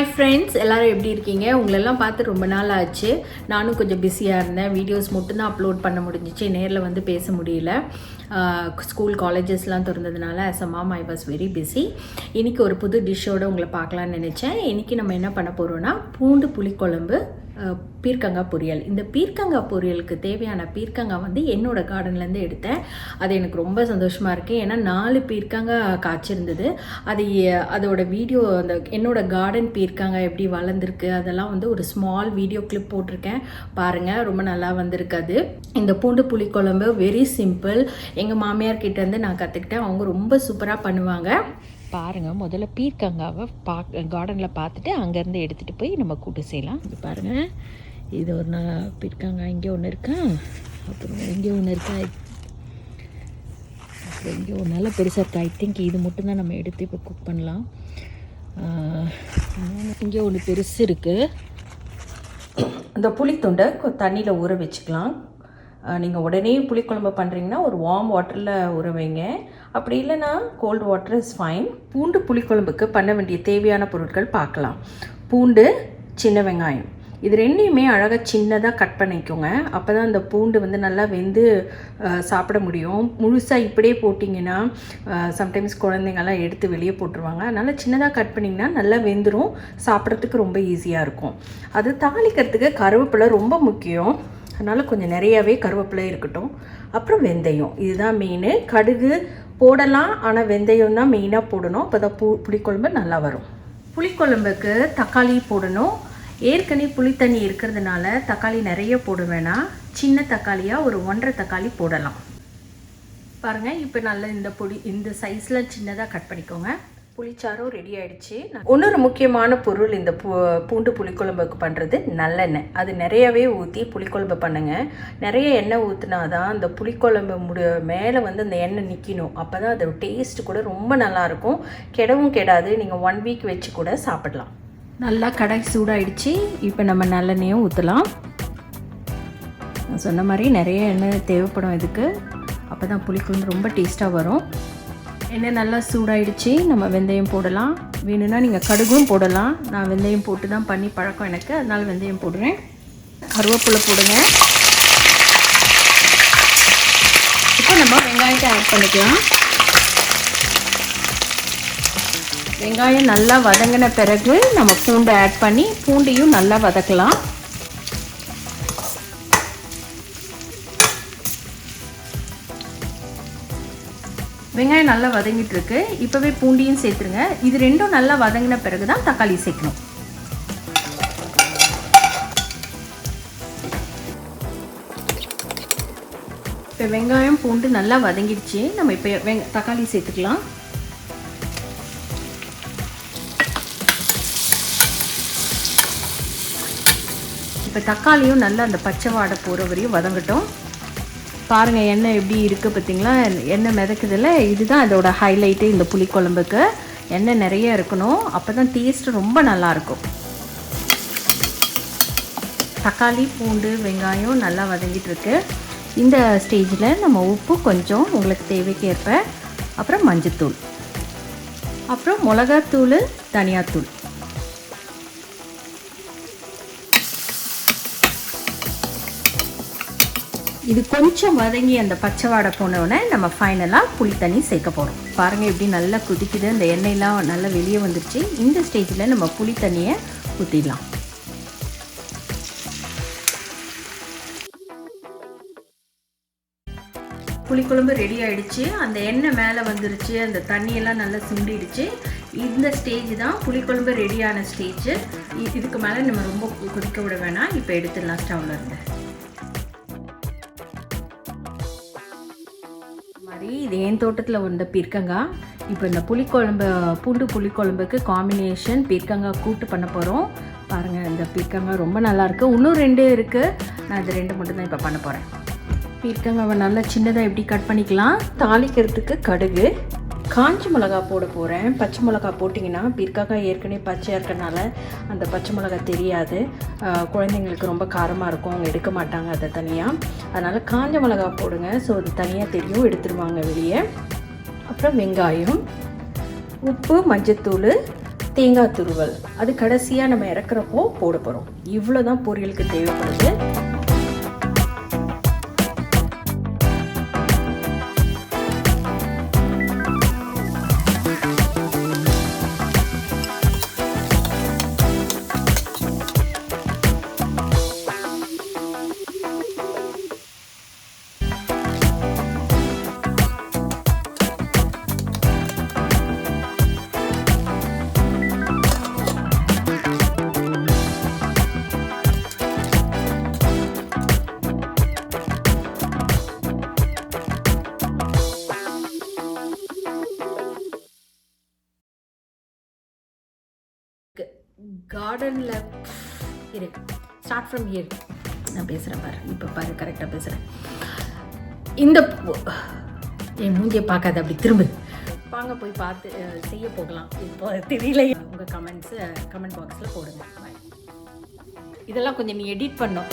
Hi friends எல்லோரும் எப்படி இருக்கீங்க? உங்களெல்லாம் பார்த்து ரொம்ப நாள் ஆச்சு நானும் கொஞ்சம் பிஸியாக இருந்தேன். வீடியோஸ் மட்டும்தான் அப்லோட் பண்ண முடிஞ்சிச்சு. நேரில் வந்து பேச முடியல. ஸ்கூல் காலேஜஸ்லாம் திறந்ததுனால as a mom I was very busy இன்றைக்கி ஒரு புது டிஷ்ஷோடு உங்களை பார்க்கலான்னு நினச்சேன். இன்றைக்கி நம்ம என்ன பண்ண போகிறோன்னா பூண்டு புளிக்குழம்பு பீர்க்கங்காய் பொரியல். இந்த பீர்க்கங்காய் பொரியலுக்கு தேவையான பீர்க்கங்காய் வந்து என்னோட கார்டன்லேருந்து எடுத்தேன். அது எனக்கு ரொம்ப சந்தோஷமாக இருக்குது ஏன்னா நாலு பீர்க்கங்காய் காய்ச்சிருந்தது. அது அதோட வீடியோ அந்த என்னோட கார்டன் பீர்க்கங்காய் எப்படி வளர்ந்துருக்கு அதெல்லாம் வந்து ஒரு ஸ்மால் வீடியோ கிளிப் போட்டிருக்கேன். பாருங்கள் ரொம்ப நல்லா வந்திருக்கு அது. இந்த பூண்டு புளிக்குழம்பு வெரி சிம்பிள் எங்கள் மாமியார் கிட்டேருந்து நான் கற்றுக்கிட்டேன் அவங்க ரொம்ப சூப்பராக பண்ணுவாங்க. பாருங்கள் முதல்ல பீர்க்கங்காவை பா கார்டனில் பார்த்துட்டு அங்கேருந்து எடுத்துகிட்டு போய் நம்ம கூட்டு செய்யலாம். இது பாருங்கள் இது ஒரு நாள் பீர்க்கங்காய் இங்கே ஒன்று இருக்கா? அப்புறம் இங்கே ஒன்று இருக்கா? அப்புறம் இங்கே ஒரு நல்ல பெருசாக இருக்குது ஐ திங்க் இது மட்டும் தான் நம்ம எடுத்து இப்போ குக் பண்ணலாம். இங்கே ஒன்று பெருசு இருக்குது இந்த புளித்துண்டை தண்ணியில் ஊற வச்சுக்கலாம். நீங்கள் உடனே புளிக்குழம்பு பண்ணுறீங்கன்னா ஒரு வார்ம் வாட்டரில் ஊற வைங்க. அப்படி இல்லைன்னா கோல்டு வாட்டர் இஸ் ஃபைன் பூண்டு புளிக்குழம்புக்கு பண்ண வேண்டிய தேவையான பொருட்கள் பார்க்கலாம். பூண்டு சின்ன வெங்காயம். இது ரெண்டையுமே அழகாக சின்னதாக கட் பண்ணிக்கோங்க. அப்போ தான் அந்த பூண்டு வந்து நல்லா வெந்து சாப்பிட முடியும். முழுசாக இப்படியே போட்டிங்கன்னா சம்டைம்ஸ் குழந்தைங்கள்லாம் எடுத்து வெளியே போட்டுருவாங்க. அதனால் சின்னதாக கட் பண்ணிங்கன்னா நல்லா வெந்துடும் சாப்பிட்றதுக்கு ரொம்ப ஈஸியாக இருக்கும். அது தாளிக்கிறதுக்கு கருவேப்பிலை ரொம்ப முக்கியம். அதனால் கொஞ்சம் நிறையாவே கருவேப்பிலை இருக்கட்டும். அப்புறம் வெந்தயம். இதுதான் மெயின் கடுகு போடலாம். ஆனால் வெந்தயம் தான் மெயினாக போடணும். அப்போ தான் பு புளிக்குழம்பு நல்லா வரும். புளிக்குழம்புக்கு தக்காளி போடணும். ஏற்கனவே புளித்தண்ணி இருக்கிறதுனால தக்காளி நிறைய போட சின்ன தக்காளியாக ஒரு ஒன்றரை தக்காளி போடலாம். பாருங்கள் இப்போ நல்ல இந்த பொடி இந்த சைஸில் சின்னதாக கட் பண்ணிக்கோங்க. புளிச்சாரும் ரெடி ஆயிடுச்சு. இன்னொரு முக்கியமான பொருள் இந்த பூ பூண்டு புளிக்குழம்புக்கு பண்ணுறது நல்லெண்ணெய். அது நிறையவே ஊற்றி புளிக்குழம்பு பண்ணுங்க. நிறைய எண்ணெய் ஊற்றினா தான் அந்த புளிக்குழம்பு முடி மேலே வந்து அந்த எண்ணெய் நிற்கணும் அப்போ தான் அதோட டேஸ்ட் கூட ரொம்ப நல்லாயிருக்கும். கெடவும் கெடாது. நீங்கள் ஒன் வீக் வச்சு கூட சாப்பிடலாம். நல்லா கடை சூடாயிடுச்சு. இப்போ நம்ம நல்லெண்ணெயும் ஊற்றலாம் நான் சொன்ன மாதிரி நிறைய எண்ணெய் தேவைப்படும் இதுக்கு. அப்போ தான் புளிக்குழம்பு ரொம்ப டேஸ்ட்டாக வரும். எண்ணெய் நல்லா சூடாயிடுச்சு. நம்ம வெந்தயம் போடலாம். வேணும்னா நீங்கள் கடுகும் போடலாம். நான் வெந்தயம் போட்டு தான் பண்ணி பழக்கம் எனக்கு. அதனால் வெந்தயம் போடுறேன். கருவேப்பிலை போடுங்க. இப்போ நம்ம வெங்காயத்தை ஆட் பண்ணிக்கலாம். வெங்காயம் நல்லா வதங்கின பிறகு நம்ம பூண்டை ஆட் பண்ணி பூண்டையும் நல்லா வதக்கலாம். வெங்காயம் நல்லா வதங்கிட்டு இருக்கு இப்போவே பூண்டியும் சேர்த்துருங்க. இது ரெண்டும் நல்லா வதங்கின பிறகு தான் தக்காளி சேர்க்கணும். இப்போ வெங்காயம் பூண்டு நல்லா வதங்கிடுச்சு. நம்ம இப்போ வெங் தக்காளி சேர்த்துக்கலாம். இப்போ தக்காளியும் நல்லா அந்த பச்சை வாடை போகிற வரையும் வதங்கட்டும். பாருங்கள் எண்ணெய் எப்படி இருக்குது பார்த்தீங்களா? எண்ணெய் மிதக்குதில்ல? இதுதான் அதோட ஹைலைட்டு இந்த புளிக்குழம்புக்கு. எண்ணெய் நிறைய இருக்கணும். அப்போ தான் டேஸ்ட்டு ரொம்ப நல்லாயிருக்கும். தக்காளி பூண்டு வெங்காயம் நல்லா வதங்கிட்டு இருக்கு இந்த ஸ்டேஜில் நம்ம உப்பு கொஞ்சம் உங்களுக்கு தேவைக்கு ஏற்ப அப்புறம் மஞ்சத்தூள். அப்புறம் மிளகாத்தூள் தனியாத்தூள். இது கொஞ்சம் வதங்கி அந்த பச்சை வாடை போனோடனே நம்ம ஃபைனலாக புளி தண்ணி சேர்க்க போகிறோம் பாருங்கள் எப்படி நல்லா குதிக்குது. அந்த எண்ணெயெலாம் நல்லா வெளியே வந்துருச்சு. இந்த ஸ்டேஜில் நம்ம புளி தண்ணியை ஊற்றிடலாம் புளிக்குழம்பு ரெடி ஆகிடுச்சு அந்த எண்ணெய் மேலே வந்துருச்சு. அந்த தண்ணியெல்லாம் நல்லா சுண்டிடுச்சு இந்த ஸ்டேஜ் தான் புளிக்குழம்பு ரெடியான ஸ்டேஜ் இதுக்கு மேலே நம்ம ரொம்ப கொதிக்க விட வேணாம். இப்போ எடுத்துடலாம் ஸ்டவ்ல இது என் தோட்டத்தில் வந்த பீர்க்கங்காய். இப்போ இந்த புளிக்குழம்பு பூண்டு புளிக்குழம்புக்கு காம்பினேஷன் பீர்க்கங்காய் கூட்டு பண்ண போகிறோம் பாருங்கள் இந்த பீர்க்கங்காய் ரொம்ப நல்லாயிருக்கு இன்னும் ரெண்டு இருக்குது நான் இது ரெண்டு மட்டும் தான் இப்போ பண்ண போகிறேன் பீர்க்கங்காவை நல்லா சின்னதாக எப்படி கட் பண்ணிக்கலாம்? தாளிக்கிறதுக்கு கடுகு. காஞ்ச மிளகா போட போகிறேன் பச்சை மிளகா போட்டிங்கன்னா பிற்காக்காய் ஏற்கனவே பச்சையாக இருக்கனால அந்த பச்சை மிளகா தெரியாது. குழந்தைங்களுக்கு ரொம்ப காரமாக இருக்கும். அவங்க எடுக்க மாட்டாங்க அதை தனியாக அதனால் காஞ்ச மிளகா போடுங்க. ஸோ அது தனியாக தெரியும். எடுத்துருவாங்க வெளியே. அப்புறம் வெங்காயம் உப்பு மஞ்சத்தூள் தேங்காய் துருவல். அது கடைசியாக நம்ம இறக்குறப்போ போட போகிறோம் இவ்வளோ தான் பொரியலுக்கு தேவைப்படுது. கார்டனில் இரு ஸ்டார்ட் ஃப்ரம் இயர் நான் பேசுகிறேன் பாரு இப்போ பாரு கரெக்டாக பேசுகிறேன் இந்த என் மூஞ்சியை பார்க்காத அப்படி திரும்ப. வாங்க போய் பார்த்து செய்ய போகலாம். இப்போ தெரியல. உங்கள் கமெண்ட்ஸு கமெண்ட் பாக்ஸில் போடுங்க. இதெல்லாம் கொஞ்சம் நீ எடிட் பண்ணும்